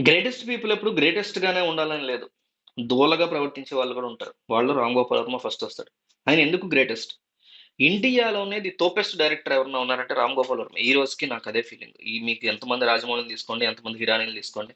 Greatest people ఎప్పుడు greatest గానే ఉండాలని లేదు. దూలగా ప్రవర్తించే వాళ్ళు కూడా ఉంటారు. వాళ్ళు 'రామ్ గోపాల్ వర్మ' ఫస్ట్ వస్తాడు. ఆయన ఎందుకు గ్రేటెస్ట్? ఇండియాలోనే ది తోపెస్ట్ డైరెక్టర్ ఎవరైనా ఉన్నారంటే 'రామ్ గోపాల్ వర్మ'. ఈ రోజుకి నాకు అదే ఫీలింగ్. ఈ మీకు ఎంతమంది రాజమౌళిని తీసుకోండి, ఎంతమంది హిరానీని తీసుకోండి.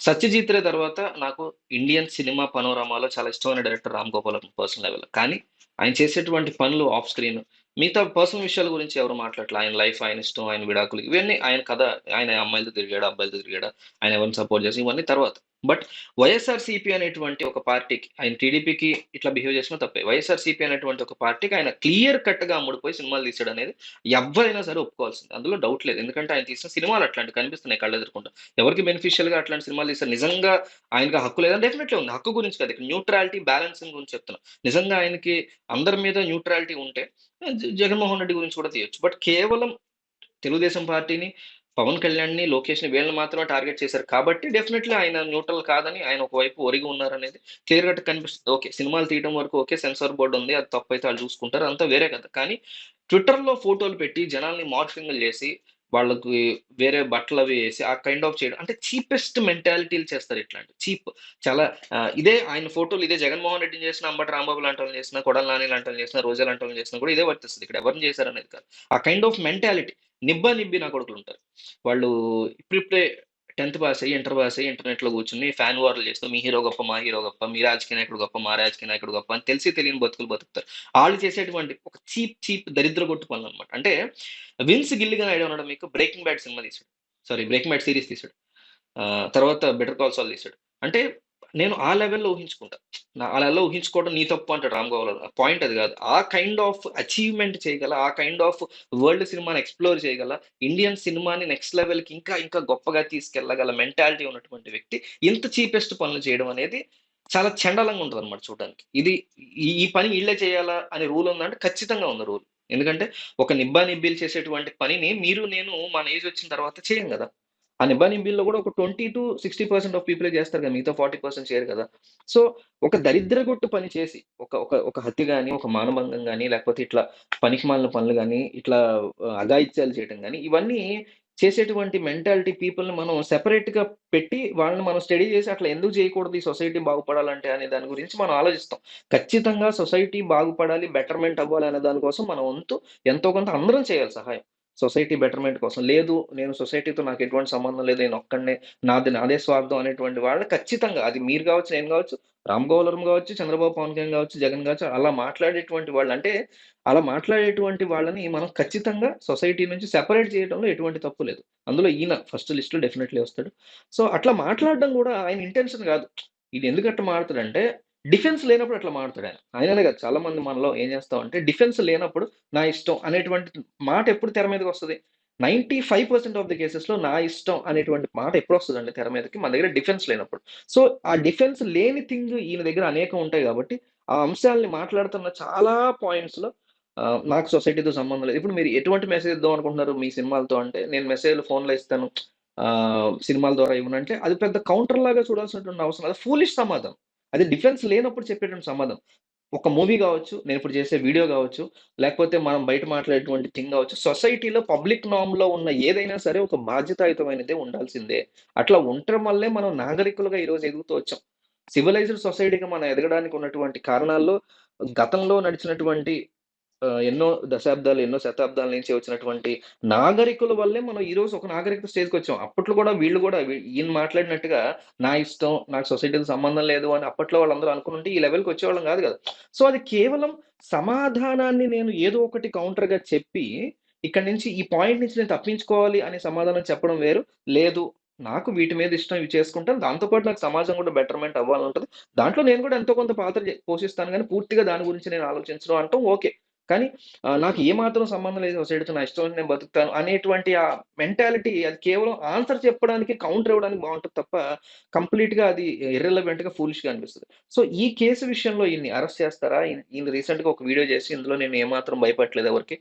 'సత్యజిత్ రే' తర్వాత నాకు ఇండియన్ సినిమా పనోరమాలో చాలా ఇష్టమైన director 'Ram Gopal Varma' personal level కానీ ఆయన చేసేటువంటి పనులు ఆఫ్ స్క్రీన్ మిగతా పర్సనల్ విషయాల గురించి ఎవరు మాట్లాడట్ల. ఆయన లైఫ్, ఆయన ఇష్టం, ఆయన విడాకులు ఇవన్నీ ఆయన కథ. ఆయన అమ్మాయిలతో తిరిగాడు అబ్బాయిలతో తిరిగాడు ఆయన ఎవరిని సపోర్ట్ చేసి ఇవన్నీ తర్వాత. బట్ వైఎస్ఆర్‌సీపీ అనేటువంటి ఒక పార్టీకి ఆయన టీడీపీకి ఇట్లా బిహేవ్ చేసినా తప్పే. వైఎస్ఆర్‌సీపీ అనేటువంటి ఒక పార్టీకి ఆయన క్లియర్ కట్‌గా అమ్ముడుపోయి సినిమాలు తీసాడనేది ఎవ్వరైనా సరే ఒప్పుకోవాల్సింది అందులో డౌట్ లేదు. ఎందుకంటే ఆయన తీసిన సినిమాలు అట్లాంటివి కనిపిస్తున్నాయి కళ్ళెదురుగుండా. ఎవరికి బెనిఫిషియల్‌గా అట్లాంటి సినిమాలు తీశారు. నిజంగా ఆయనకి హక్కు లేదని డెఫినెట్‌లీ ఉంది. హక్కు గురించి కాదు. ఇక్కడ న్యూట్రాలిటీ, బ్యాలెన్సింగ్ గురించి చెప్తున్నా. నిజంగా ఆయనకి అందరి మీద న్యూట్రాలిటీ ఉంటే జగన్మోహన్ రెడ్డి గురించి కూడా తీయొచ్చు. బట్ కేవలం తెలుగుదేశం పార్టీని, పవన్ కళ్యాణ్‌ని, లోకేష్‌ని వీళ్ళని మాత్రమే టార్గెట్ చేశారు కాబట్టి డెఫినెట్‌లీ ఆయన న్యూట్రల్ కాదని ఆయన ఒకవైపు ఒరిగి ఉన్నారనేది క్లియర్ కట్ కనిపిస్తుంది. ఓకే. సినిమాలు తీయడం వరకు ఓకే. సెన్సార్ బోర్డు ఉంది. అది తప్పైతే వాళ్ళు చూసుకుంటారు. అంతా వేరే కదా కానీ ట్విట్టర్‌లో ఫోటోలు పెట్టి జనాల్ని మార్ఫింగ్‌లు చేసి వాళ్ళకి వేరే బట్టలు అవి వేసి ఆ కైండ్ ఆఫ్ చేయడం. అంటే చీపెస్ట్ మెంటాలిటీలు చేస్తారు ఇట్లాంటి. చీప్ చాలా ఇదే ఆయన ఫోటోలు ఇదే జగన్మోహన్ రెడ్డిని చేసిన అంబటి రాంబాబు లాంటోళ్ళని చేసినా, కొడల నాని లాంటోళ్ళని చేసినా, రోజా లాంటోళ్ళని చేసినా కూడా ఇదే వర్తిస్తుంది. ఇక్కడ ఎవరిని చేశారనేది కాదు. ఆ కైండ్ ఆఫ్ మెంటాలిటీ నిబ్బ నిబ్బి నా కొడుకులు ఉంటారు. వాళ్ళు ఇప్పుడిప్పుడే 10థ్ పాస్ అయ్యి, ఇంటర్ పాస్ అయ్యి ఇంటర్నెట్‌లో కూర్చుని ఫ్యాన్ వార్‌లు చేస్తూ మీ హీరో గొప్ప, మా హీరో గొప్ప, మీ రాజకీయ నాయకుడు గొప్ప, మా రాజకీయ నాయకుడు గొప్ప అని తెలిసి తెలియని బతుకులు బతుకుతారు. ఆళ్ళు చేసేటువంటి ఒక చీప్ చీప్ దరిద్ర కొట్టు పనులు అనమాట అంటే విన్స్ గిల్లిగా ఐడియా ఉన్నాడు మీకు? 'బ్రేకింగ్ బ్యాడ్' సినిమా తీసాడు. సారీ 'బ్రేకింగ్ బ్యాడ్' సీరీస్ తీసాడు. తర్వాత 'బెటర్ కాల్స్ ఆల్ తీసాడు. అంటే నేను ఆ లెవెల్‌లో ఊహించుకుంటా. నా ఆ లెవెల్‌లో ఊహించుకోవడం నీ తప్పు అంటాడు 'రామ్ గోపాల్ పాయింట్ అది కాదు. ఆ కైండ్ ఆఫ్ అచీవ్‌మెంట్ చేయగల, ఆ కైండ్ ఆఫ్ వరల్డ్ సినిమాని ఎక్స్‌ప్లోర్ చేయగల, ఇండియన్ సినిమాని నెక్స్ట్ లెవెల్‌కి ఇంకా ఇంకా గొప్పగా తీసుకెళ్ళగల మెంటాలిటీ ఉన్నటువంటి వ్యక్తి ఇంత చీపెస్ట్ పనులు చేయడం అనేది చాలా చండలంగా ఉంటుంది అనమాట చూడడానికి. ఇది ఈ పని ఈళ్ళే చేయాలా అనే రూల్ ఉందంటే ఖచ్చితంగా ఉంది రూల్. ఎందుకంటే ఒక నిబ్బా నిబ్బీలు చేసేటువంటి పనిని మీరు నేను మన ఏజ్ వచ్చిన తర్వాత చేయం కదా ఆ నిబానీ బిల్లో కూడా ఒక 20-60% ఆఫ్ పీపులే చేస్తారు కదా! మిగతా 40% చేయరు కదా! సో, ఒక దరిద్రగొట్టు పని చేసి ఒక ఒక ఒక హత్య కానీ ఒక మానభంగం కానీ లేకపోతే ఇట్లా పనికిమాలిన పనులు కానీ ఇట్లా అఘాయిత్యాలు చేయటం కానీ ఇవన్నీ చేసేటువంటి మెంటాలిటీ పీపుల్‌ని మనం సెపరేట్‌గా పెట్టి వాళ్ళని మనం స్టడీ చేసి అట్లా ఎందుకు చేయకూడదు ఈ సొసైటీ బాగుపడాలంటే అనే దాని గురించి మనం ఆలోచిస్తాం. ఖచ్చితంగా సొసైటీ బాగుపడాలి, బెటర్‌మెంట్ అవ్వాలి అనే దానికోసం మన వంతు ఎంతో కొంత అందరం చేయాలి సహాయం. సొసైటీ బెటర్‌మెంట్ కోసం. లేదు నేను సొసైటీతో నాకు ఎటువంటి సంబంధం లేదు. నేను ఒక్కడినే నాది నాదే స్వార్థం అనేటువంటి వాళ్ళు ఖచ్చితంగా అది మీరు కావచ్చు, నేను కావచ్చు, రామ్ గోపాల్ కావచ్చు, చంద్రబాబు, పవన్ కళ్యాణ్ కావచ్చు, జగన్ కావచ్చు అలా మాట్లాడేటువంటి వాళ్ళు అంటే అలా మాట్లాడేటువంటి వాళ్ళని మనం ఖచ్చితంగా సొసైటీ నుంచి సెపరేట్ చేయడంలో ఎటువంటి తప్పు లేదు. అందులో ఈయన ఫస్ట్ లిస్ట్‌లో డెఫినెట్‌లీ వస్తాడు. సో, అట్లా మాట్లాడడం కూడా ఆయన ఇంటెన్షన్ కాదు. ఇది ఎందుకంటే అట్లా మాట్లాడతాడంటే డిఫెన్స్ లేనప్పుడు అట్లా మాట్లాడతాడు ఆయన. ఆయననే కాదు చాలా మంది మనలో ఏం చేస్తామంటే డిఫెన్స్ లేనప్పుడు నా ఇష్టం అనేటువంటి మాట ఎప్పుడు తెర మీదకి వస్తుంది ninety five percent of the కేసెస్‌లో నా ఇష్టం అనేటువంటి మాట ఎప్పుడు వస్తుందండి తెర మీదకి? మన దగ్గర డిఫెన్స్ లేనప్పుడు. సో, ఆ డిఫెన్స్ లేని థింగ్ ఈయన దగ్గర అనేకం ఉంటాయి కాబట్టి ఆ అంశాల్ని మాట్లాడుతున్న చాలా పాయింట్స్‌లో నాకు సొసైటీతో సంబంధం లేదు. ఇప్పుడు మీరు ఎటువంటి మెసేజ్ ఇద్దాం అనుకుంటున్నారు మీ సినిమాలతో అంటే నేను మెసేజ్‌లు ఫోన్‌లో ఇస్తాను. సినిమాల ద్వారా ఇవ్వనంటే అది పెద్ద కౌంటర్ లాగా చూడాల్సినటువంటి అవసరం అది ఫూలిష్ సమాధానం. అది డిఫరెన్స్ లేనప్పుడు చెప్పేటువంటి సంబంధం ఒక మూవీ కావచ్చు నేను ఇప్పుడు చేసే వీడియో కావచ్చు లేకపోతే మనం బయట మాట్లాడేటువంటి థింగ్ కావచ్చు సొసైటీలో పబ్లిక్ నామ్లో ఉన్న ఏదైనా సరే ఒక బాధ్యతాయుతమైనదే ఉండాల్సిందే. అట్లా ఉండటం వల్లే మనం నాగరికులుగా ఈరోజు ఎదుగుతూ వచ్చాం. సివిలైజ్డ్ సొసైటీగా మనం ఎదగడానికి ఉన్నటువంటి కారణాల్లో గతంలో నడిచినటువంటి ఎన్నో దశాబ్దాలు, ఎన్నో శతాబ్దాల నుంచి వచ్చినటువంటి నాగరికుల వల్లే మనం ఈరోజు ఒక నాగరికత స్టేజ్‌కొచ్చాం. అప్పట్లో కూడా వీళ్ళు కూడా ఈయన మాట్లాడినట్టుగా నా ఇష్టం, నాకు సొసైటీకి సంబంధం లేదు అని అప్పట్లో వాళ్ళందరూ అనుకుంటే ఈ లెవెల్‌కి వచ్చేవాళ్ళం కాదు కదా! సో, అది కేవలం సమాధానాన్ని నేను ఏదో ఒకటి కౌంటర్‌గా చెప్పి ఇక్కడి నుంచి ఈ పాయింట్ నుంచి నేను తప్పించుకోవాలి అనే సమాధానం చెప్పడం వేరు. లేదు నాకు వీటి మీద ఇష్టం ఇవి చేసుకుంటాను. దాంతో పాటు నాకు సమాజం కూడా బెటర్‌మెంట్ అవ్వాలని దాంట్లో నేను కూడా ఎంతో కొంత పాత్ర పోషిస్తాను కానీ పూర్తిగా దాని గురించి నేను ఆలోచించడం అంటాం ఓకే. కానీ నాకు ఏమాత్రం సంబంధం లేదు సొసైటీతో నా ఇష్టం నేను బతుకుతాను అనేటువంటి ఆ మెంటాలిటీ అది కేవలం ఆన్సర్ చెప్పడానికి, కౌంటర్ ఇవ్వడానికి బాగుంటుంది తప్ప కంప్లీట్‌గా అది ఇర్రెలవెంట్‌గా, ఫూలిష్‌గా అనిపిస్తుంది సో, ఈ కేసు విషయంలో ఈయన్ని అరెస్ట్ చేస్తారా? ఈయన రీసెంట్‌గా ఒక వీడియో చేసి ఇందులో నేను ఏమాత్రం భయపడలేదు ఎవరికి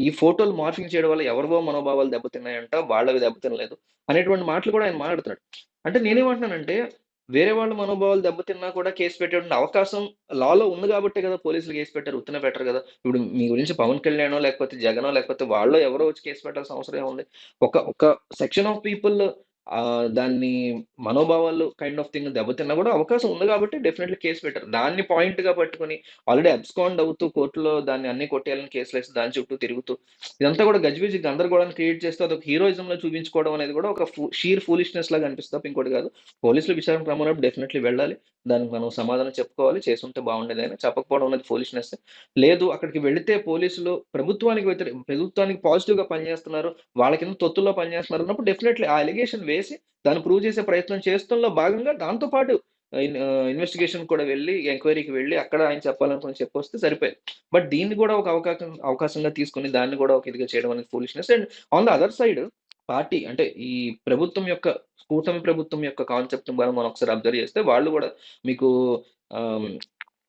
ఈ ఫోటోలు మార్ఫింగ్ చేయడం వల్ల ఎవరివో మనోభావాలు దెబ్బతిన్నాయంట. వాళ్ళవి దెబ్బతినలేదు. అనేటువంటి మాటలు కూడా ఆయన మాట్లాడుతున్నాడు. అంటే నేనేమంటున్నానంటే వేరే వాళ్ళ మనోభావాలు దెబ్బతిన్నా కూడా కేసు పెట్టే అవకాశం లాలో ఉంది కాబట్టి కదా పోలీసులు కేసు పెట్టారు. ఉత్తినే పెట్టరు కదా ఇప్పుడు మీ గురించి పవన్ కళ్యాణో, లేకపోతే జగనో, లేకపోతే వాళ్ళు ఎవరో వచ్చి కేసు పెట్టాల్సిన అవసరం ఏముంది? ఒక ఒక సెక్షన్ ఆఫ్ పీపుల్ దాన్ని మనోభావాలు కైండ్ ఆఫ్ థింగ్ దెబ్బతిన్నా కూడా అవకాశం ఉంది కాబట్టి డెఫినెట్‌లీ కేసు పెట్టారు. దాన్ని పాయింట్‌గా పట్టుకొని ఆల్రెడీ అబ్స్కాండ్ అవుతూ కోర్టులో దాన్ని అన్ని కొట్టేయాలని కేసులు వేసి దాని చుట్టూ తిరుగుతూ ఇదంతా కూడా గజిబిజి గందరగోళాన్ని క్రియేట్ చేస్తూ అదొక హీరోయిజంలో చూపించుకోవడం అనేది కూడా ఒక ఫూ షీర్ ఫూలిష్‌నెస్ లాగా అనిపిస్తుంది ఇంకోటి కాదు. పోలీసులు విచారణ క్రమంలో డెఫినెట్‌లీ వెళ్ళాలి. దానికి మనం సమాధానం చెప్పుకోవాలి. చేసుంటే బాగుండేదని. చెప్పకపోవడం అనేది ఫూలిష్‌నెస్సే. లేదు అక్కడికి వెళితే పోలీసులు ప్రభుత్వానికి వ్యతిరేక ప్రభుత్వానికి పాజిటివ్‌గా పనిచేస్తున్నారు. వాళ్ళ కింద తొత్తుల్లో పనిచేస్తున్నారు అన్నప్పుడు డెఫినెట్‌లీ ఆ అలిగేషన్ వేసి దాన్ని ప్రూవ్ చేసే ప్రయత్నం చేస్తంలో భాగంగా దాంతో పాటు కూడా వెళ్ళి ఎంక్వైరీకి వెళ్ళి అక్కడ ఆయన చెప్పాలనుకున్నది చెప్పొస్తే సరిపోయేది. బట్ దీన్ని కూడా ఒక అవకాశం అవకాశంగా తీసుకొని దాన్ని కూడా ఒక ఇదిగా చేయడం అనేది foolishness. And on the other side party అంటే ఈ ప్రభుత్వం యొక్క కూటమి ప్రభుత్వం యొక్క కాన్సెప్ట్ మనం మనం ఒకసారి అబ్జర్వ్ చేస్తే వాళ్ళు కూడా మీకు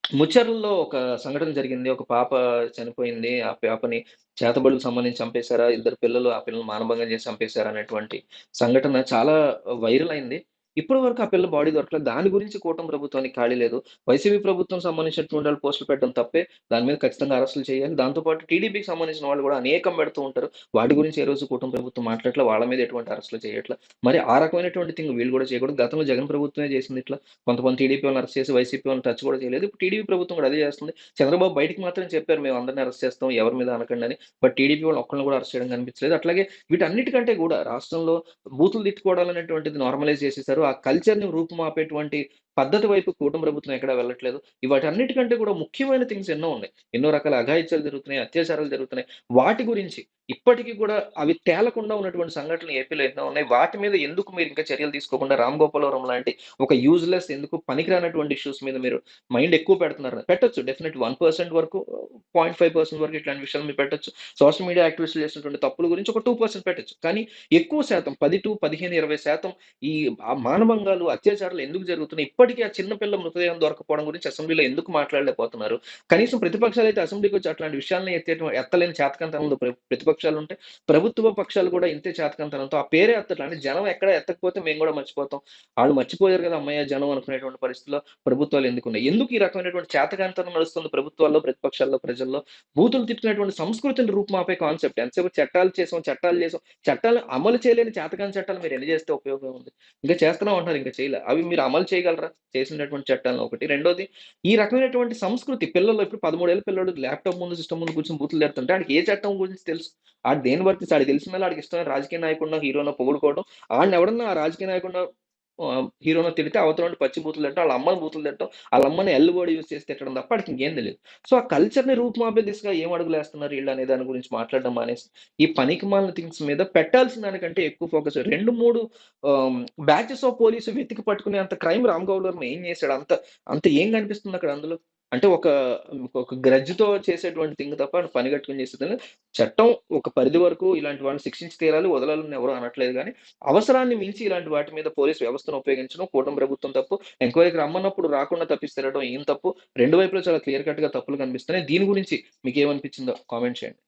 ముచ్చర్లలో ఒక సంఘటన జరిగింది. ఒక పాప చనిపోయింది. ఆ పాపని చేతబడులకు సంబంధించి చంపేశారా ఇద్దరు పిల్లలు ఆ పిల్లల్ని మానభంగం చేసి చంపేశారా అనేటువంటి సంఘటన చాలా వైరల్ అయింది. ఇప్పటి వరకు ఆ పిల్ల బాడీ దొరకలేదు. దాని గురించి కూటమి ప్రభుత్వానికి ఖాళీ లేదు. వైసీపీ ప్రభుత్వం సంబంధించినటువంటి వాళ్ళు పోస్టులు పెట్టడం తప్పే. దాని మీద ఖచ్చితంగా అరెస్టులు చేయాలి. దాంతో పాటు టీడీపీకి సంబంధించిన వాళ్ళు కూడా అనేకం పెడుతూ ఉంటారు. వాటి గురించి ఏ రోజు కూటమి ప్రభుత్వం మాట్లాడట్ల. వాళ్ళ మీద ఎటువంటి అరెస్టులు చేయట్ల. మరి ఆ రకమైనటువంటి థింగ్ వీళ్ళు కూడా చేయకూడదు. గతంలో జగన్ ప్రభుత్వమే చేసింది ఇట్లా. కొంతమంది టీడీపీ వాళ్ళని అరెస్ట్ చేసి వైసీపీ వాళ్ళని టచ్ కూడా చేయలేదు. ఇప్పుడు టీడీపీ ప్రభుత్వం కూడా అదే చేస్తుంది. చంద్రబాబు బయటికి మాత్రం చెప్పారు మేము అందరిని అరెస్ట్ చేస్తాం. ఎవరి మీద అనకండి అని. బట్ టీడీపీ వాళ్ళు ఒక్కరిని కూడా అరెస్ట్ చేయడం కనిపించలేదు. అట్లాగే వీటన్నిటికంటే కూడా రాష్ట్రంలో బూతులు తిట్టుకోవడాలనేటువంటిది నార్మలైజ్ చేసేసారు. ఆ కల్చర్‌ని రూపుమాపేటువంటి పద్ధతి వైపు కూటమి ప్రభుత్వం ఎక్కడ వెళ్ళట్లేదు. వాటన్నిటికంటే కూడా ముఖ్యమైన థింగ్స్ ఎన్నో ఉన్నాయి. ఎన్నో రకాల అఘాయిత్యాలు జరుగుతున్నాయి. అత్యాచారాలు జరుగుతున్నాయి. వాటి గురించి ఇప్పటికి కూడా అవి తేలకుండా ఉన్నటువంటి సంఘటనలు ఏపీలో ఎన్నో ఉన్నాయి. వాటి మీద ఎందుకు మీరు ఇంకా చర్యలు తీసుకోకుండా రామ్ గోపాలవరం లాంటి ఒక యూజ్‌లెస్ ఎందుకు పనికిరానటువంటి ఇష్యూస్ మీద మీరు మైండ్ ఎక్కువ పెడుతున్నారు. పెట్టొచ్చు డెఫినెట్‌లీ 1% వరకు 0.5% వరకు ఇట్లాంటి విషయాలు మీరు పెట్టొచ్చు. సోషల్ మీడియా యాక్టివిస్టులు చేసినటువంటి తప్పుల గురించి ఒక టూ పర్సెంట్ పెట్టొచ్చు. కానీ ఎక్కువ శాతం 10-15, 20% ఈ మానభంగాలు, అత్యాచారాలు ఎందుకు జరుగుతున్నాయి? ఇప్పటికీ ఆ చిన్నపిల్ల మృతదేహం దొరకపోవడం గురించి అసెంబ్లీలో ఎందుకు మాట్లాడలేకపోతున్నారు? కనీసం ప్రతిపక్షాలు అయితే అసెంబ్లీకి వచ్చి అట్లాంటి విషయాలను ఎత్తేయడం ఎత్తలేని చేతకంతనంలో ప్రతిపక్షాలు ఉంటాయి ప్రభుత్వ పక్షాలు కూడా ఇంతే చేతకంతనంతో ఆ పేరే ఎత్తట్లే. అంటే జనం ఎక్కడ ఎత్తకపోతే మేము కూడా మర్చిపోతాం. వాళ్ళు మర్చిపోయారు కదా! అమ్మయ్య జనం అనుకునేటువంటి పరిస్థితిలో ప్రభుత్వాలు ఎందుకున్నాయి? ఎందుకు ఈ రకమైనటువంటి చేతకంతనం నడుస్తుంది ప్రభుత్వాల్లో, ప్రతిపక్షాల్లో, ప్రజల్లో? బూతులు తిట్టుకునేటువంటి సంస్కృతిని రూపుమాపే కాన్సెప్ట్. ఎంతసేపు చట్టాలు చేసాం, చట్టాలు చేసాం. చట్టాలు అమలు చేయలేని చేతకాని చట్టాలు మీరు ఎన్ని చేస్తే ఉపయోగం ఉంది? ఇంకా చేస్తున్నాం ఉంటారు ఇంకా చేయలే. అవి మీరు అమలు చేయగలరా? చేసినటువంటి చట్టాలను ఒకటి. రెండోది ఈ రకమైనటువంటి సంస్కృతి పిల్లల్లో ఇప్పుడు 13 ఏళ్ళ ల్యాప్‌టాప్ ముందు, సిస్టమ్ ముందు కూర్చొని బూతులు తిడుతుంటే ఆడికి ఏ చట్టం గురించి తెలుసు? ఆడు దేని వర్తిస్తే ఆడికి తెలిసిందల్లా ఆడికి ఇష్టమైన రాజకీయ నాయకుడు హీరోనో పొగుడుకోవడం. ఆడిని ఎవడన్నా ఆ రాజకీయ నాయకుడు హీరోనో తిడితే నుండి పచ్చి బూతులు తింటాం వాళ్ళ అమ్మని బూతులు తింటాం వాళ్ళ అమ్మని ఎల్ వర్డ్ యూజ్ చేసి తిట్టడం తప్ప వాడికి ఇంకేం తెలియదు. సో, ఆ కల్చర్‌ని రూపుమాపే దిశగా ఏం అడుగులేస్తున్నారు వీళ్ళు అనే దాని గురించి మాట్లాడడం మానేసి, ఈ పనికి మాలిన థింగ్స్ మీద పెట్టాల్సిన దానికంటే ఎక్కువ ఫోకస్ రెండు మూడు బ్యాచెస్ ఆఫ్ పోలీసు వెతికి పట్టుకునే అంత క్రైమ్ రామ్ గోపాల్ ఏం చేశాడు? అంత అంత ఏం కనిపిస్తుంది అక్కడ అందులో? అంటే ఒక ఒక గ్రజ్తో చేసేటువంటి థింగ్ తప్ప పని కట్టుకుని చేసేదని చట్టం ఒక పరిధి వరకు ఇలాంటి వాళ్ళని శిక్షించి తీరాలి, వదలాలని ఎవరు అనట్లేదు కానీ అవసరాన్ని మించి ఇలాంటి వాటి మీద పోలీస్ వ్యవస్థను ఉపయోగించడం కూటమి ప్రభుత్వం తప్పు. ఎంక్వైరీకి రమ్మన్నప్పుడు రాకుండా తప్పిస్తేరడం ఏం తప్పు. రెండు వైపులో చాలా క్లియర్ కట్‌గా తప్పులు కనిపిస్తున్నాయి. దీని గురించి మీకేమనిపించిందో కామెంట్ చేయండి.